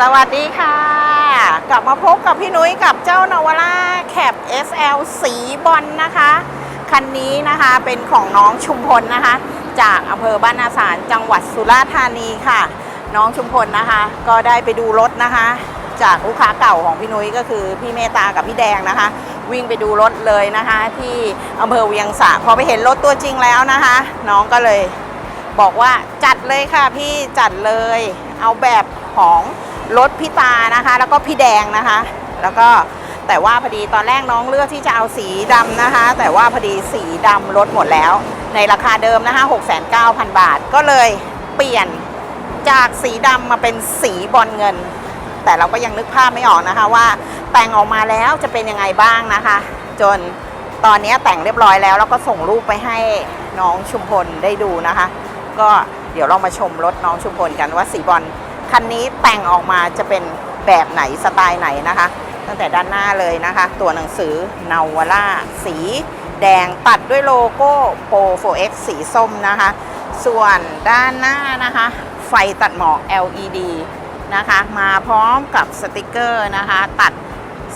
สวัสดีค่ะ กลับมาพบกับพี่นุ้ยกับเจ้านาวาร่าแคป SL สีบอลนะคะ คันนี้นะคะเป็นของน้องชุมพลนะคะ จากอำเภอบ้านนาสารจังหวัดสุราษฎร์ธานีค่ะ น้องชุมพลนะคะ ก็ได้ไปดูรถนะคะ จากลูกค้าเก่าของพี่นุ้ยก็คือพี่เมตากับพี่แดงนะคะ วิ่งไปดูรถเลยนะคะ ที่อำเภอเวียงสะพอไปเห็นรถตัวจริงแล้วนะคะ น้องก็เลยบอกว่าจัดเลยค่ะพี่จัดเลย เอาแบบของ รถพี่ตานะคะ แล้วก็พี่แดงนะคะ แล้วก็แต่ว่าพอดีตอนแรกน้องเลือกที่จะเอาสีดำนะคะ แต่ว่าพอดีสีดำลดหมดแล้ว ในราคาเดิมนะคะ6,900 บาท ก็เลยเปลี่ยนจากสีดำมาเป็นสีบอลเงิน แต่เราก็ยังนึกภาพไม่ออกนะคะว่าแต่งออกมาแล้วจะเป็นยังไงบ้างนะคะ จนตอนนี้แต่งเรียบร้อยแล้วแล้วก็ส่งรูปไปให้น้องชุมพลได้ดูนะคะ ก็เดี๋ยวเรามาชมรถน้องชุมพลกันว่าสีบอล คันนี้แต่งออกมาจะเป็นแบบไหนสไตล์ไหนนะคะ ตั้งแต่ด้านหน้าเลยนะคะ ตัวหนังสือนาวาร่าสีแดงตัดด้วยโลโก้ Pro 4X สีส้มนะคะ ส่วนด้านหน้านะคะ ไฟตัดหมอก LED นะคะ มาพร้อมกับสติกเกอร์นะคะ ตัด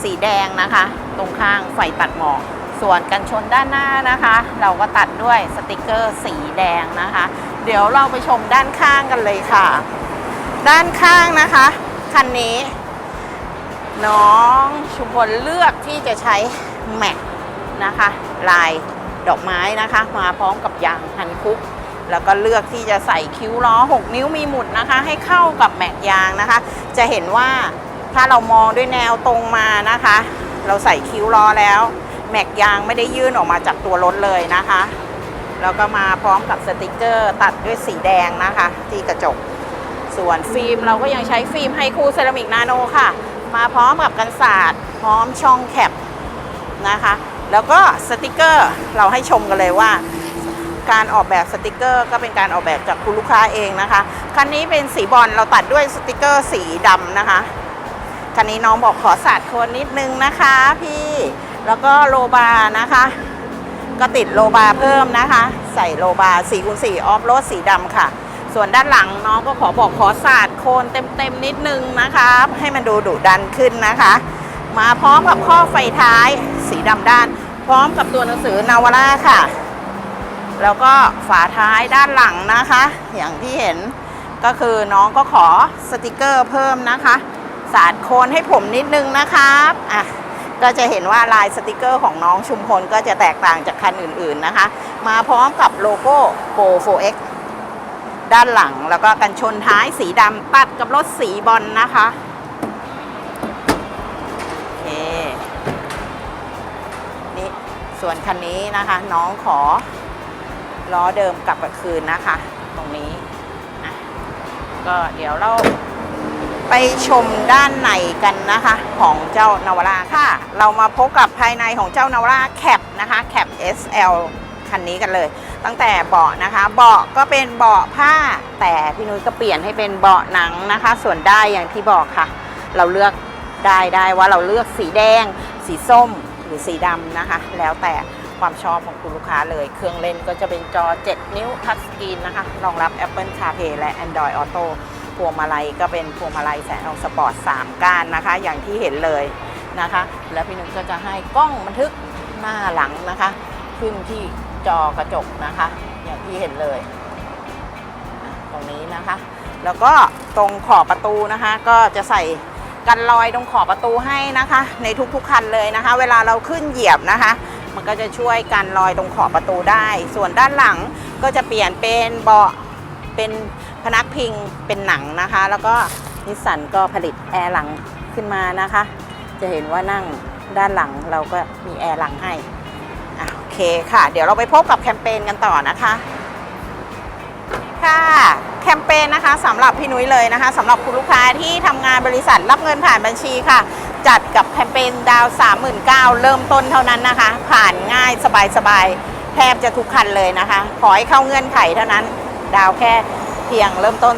สีแดงนะคะ ตรงข้างไฟตัดหมอกส่วนกันชนด้านหน้านะคะ เราก็ตัดด้วยสติกเกอร์สีแดงนะคะ เดี๋ยวเราไปชมด้านข้างกันเลยค่ะ ด้านข้างนะคะ คันนี้ น้องชุมพลเลือกที่จะใช้แม็กนะคะ ลายดอกไม้นะคะ มาพร้อมกับยางฮันคุก แล้วก็เลือกที่จะใส่คิ้วล้อ 6 นิ้วมีหมุดนะคะ ให้เข้ากับแม็กยางนะคะ จะเห็นว่าถ้าเรามองด้วยแนวตรงมานะคะ เราใส่คิ้วล้อแล้ว แม็กยางไม่ได้ยื่นออกมาจากตัวรถเลยนะคะแล้วก็มาพร้อมกับสติกเกอร์ตัดด้วยสีแดงนะคะ ที่กระจก ส่วนฟิล์มเราก็ยังใช้ฟิล์มไฮคูเซรามิกนาโนค่ะ มาพร้อมกับกันศาสตร์พร้อมช่องแคปนะคะ แล้วก็สติกเกอร์เราให้ชมกันเลยว่า การออกแบบสติกเกอร์ก็เป็นการออกแบบจากคุณลูกค้าเองนะคะ คันนี้เป็นสีบอลเราตัดด้วยสติกเกอร์สีดำนะคะ คันนี้น้องบอกขอสาดโคนนิดนึงนะคะพี่แล้วก็โลบาร์นะคะ ก็ติดโลบาร์เพิ่มนะคะ ใส่โลบาร์4คูณ4ออฟโรดสีดำค่ะ ส่วนด้านหลังน้องก็ขอบอกขอสาดโคนเต็มๆนิดนึงนะคะให้มันดูดุดันขึ้นนะคะ มาพร้อมกับข้อไฟท้ายสีดำด้าน พร้อมกับตัวหนังสือนาวาร่าค่ะ แล้วก็ฝาท้ายด้านหลังนะคะ อย่างที่เห็นก็คือน้องก็ขอสติกเกอร์เพิ่มนะคะ สาดโคนให้ผมนิดนึงนะครับอะก็จะเห็นว่าลายสติกเกอร์ของน้องชุมพลก็จะแตกต่างจากคันอื่นๆนะคะ มาพร้อมกับโลโก้ Pro 4X ด้านหลังแล้วก็กันชนท้ายสีดำตัดกับรถสีบอลนะคะโอเคนี่ส่วนคันนี้นะคะ น้องขอล้อเดิมกลับมาคืนนะคะ ตรงนี้นะก็เดี๋ยวเราไปชมด้านในกันนะคะของเจ้านาวราค่ะ เรามาพบกับภายในของเจ้านาวราแคปนะคะแคป SL คันนี้กันเลย ตั้งแต่เบาะนะคะ เบาะก็เป็นเบาะผ้า แต่พี่นุ้ยก็เปลี่ยนให้เป็นเบาะหนังนะคะ ส่วนได้อย่างที่บอกค่ะ เราเลือกได้ได้ว่าเราเลือกสีแดง สีส้มหรือสีดำนะคะ แล้วแต่ความชอบของคุณลูกค้าเลย เครื่องเล่นก็จะเป็นจอ 7 นิ้วทัชสกรีนนะคะ รองรับ Apple CarPlay และ Android Auto พวงมาลัยก็เป็นพวงมาลัยแสนออกสปอร์ต 3 ก้านนะคะ อย่างที่เห็นเลยนะคะ แล้วพี่นุ้ยก็จะให้กล้องบันทึกหน้าหลังนะคะ ขึ้นที่ จอกระจกนะคะ อย่างที่เห็นเลย ตรงนี้นะคะ แล้วก็ตรงขอบประตูนะคะ ก็จะใส่กันรอยตรงขอบประตูให้นะคะ ในทุกๆคันเลยนะคะ เวลาเราขึ้นเหยียบนะคะ มันก็จะช่วยกันรอยตรงขอบประตูได้ ส่วนด้านหลังก็จะเปลี่ยนเป็นเบาะเป็นพนักพิงเป็นหนังนะคะ แล้วก็นิสสันก็ผลิตแอร์หลังขึ้นมานะคะ จะเห็นว่านั่งด้านหลังเราก็มีแอร์หลังให้ เคค่ะ เดี๋ยวเราไปพบกับแคมเปญกันต่อนะคะค่ะแคมเปญนะคะสำหรับพี่นุ้ยเลยนะคะสำหรับคุณลูกค้าที่ทำงานบริษัทรับเงินผ่านบัญชีค่ะ จัดกับแคมเปญดาว 39,000เริ่มต้นเท่านั้นนะคะ ผ่านง่ายสบายๆแทบจะทุกคันเลยนะคะ ขอให้เข้าเงื่อนไขเท่านั้น ดาวแค่เพียงเริ่มต้น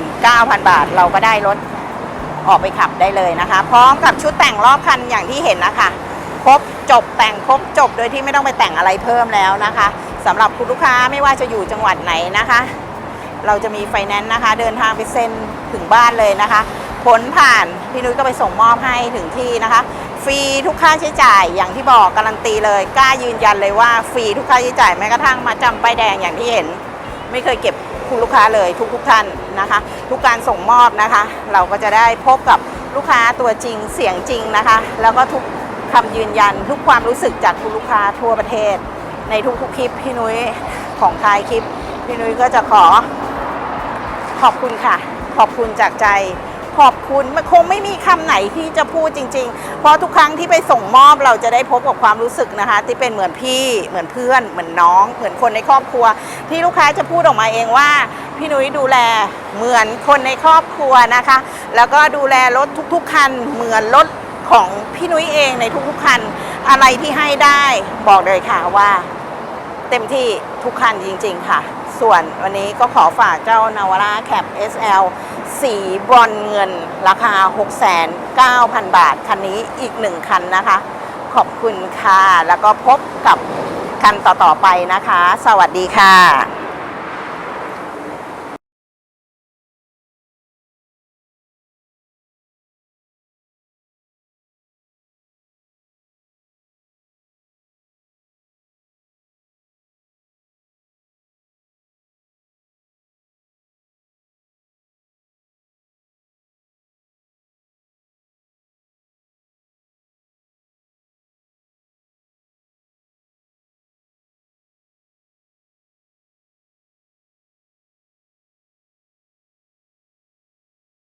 39,000 บาท เราก็ได้รถออกไปขับได้เลยนะคะ พร้อมกับชุดแต่งรอบคันอย่างที่เห็นนะคะ ครบจบแต่งครบจบโดยที่ไม่ต้องไปแต่งอะไรเพิ่มแล้วนะคะสำหรับคุณลูกค้าไม่ว่าจะอยู่จังหวัดไหนนะคะ เราจะมีไฟแนนซ์นะคะ เดินทางไปเซ็นถึงบ้านเลยนะคะ ผลผ่านพี่นุ้ยก็ไปส่งมอบให้ถึงที่นะคะ ฟรีทุกค่าใช้จ่ายอย่างที่บอกการันตีเลยกล้ายืนยันเลยว่าฟรีทุกค่าใช้จ่ายแม้กระทั่งมาจำป้ายแดงอย่างที่เห็น ไม่เคยเก็บคุณลูกค้าเลยทุกทุกท่านนะคะ ทุกการส่งมอบนะคะ เราก็จะได้พบกับลูกค้าตัวจริงเสียงจริงนะคะ แล้วก็ทุก คำยืนยันทุกความรู้สึกจากคุณลูกค้าทั่วประเทศ ในทุกๆคลิปพี่นุ้ยของท้ายคลิป พี่นุ้ยก็จะขอ ขอบคุณค่ะ ขอบคุณจากใจ ขอบคุณมันคงไม่มีคำไหนที่จะพูดจริง ๆ เพราะทุกครั้งที่ไปส่งมอบเราจะได้พบกับความรู้สึกนะคะ ที่เป็นเหมือนพี่เหมือนเพื่อน เหมือนน้อง เหมือนคนในครอบครัว ที่ลูกค้าจะพูดออกมาเองว่าพี่นุ้ยดูแลเหมือนคนในครอบครัวนะคะ แล้วก็ดูแลรถทุก ๆคันเหมือนรถ ของพี่นุ้ยเองในทุกๆคัน อะไรที่ให้ได้บอกเลยค่ะว่า เต็มที่ทุกคันจริง ๆ ค่ะ ส่วนวันนี้ก็ขอฝากเจ้านาวาร่าแคป SL สีบรอนเงินราคา 6,900บาท คันนี้อีกหนึ่งคันนะคะ ขอบคุณค่ะ แล้วก็พบกับคันต่อ ๆ ไปนะคะ สวัสดีค่ะ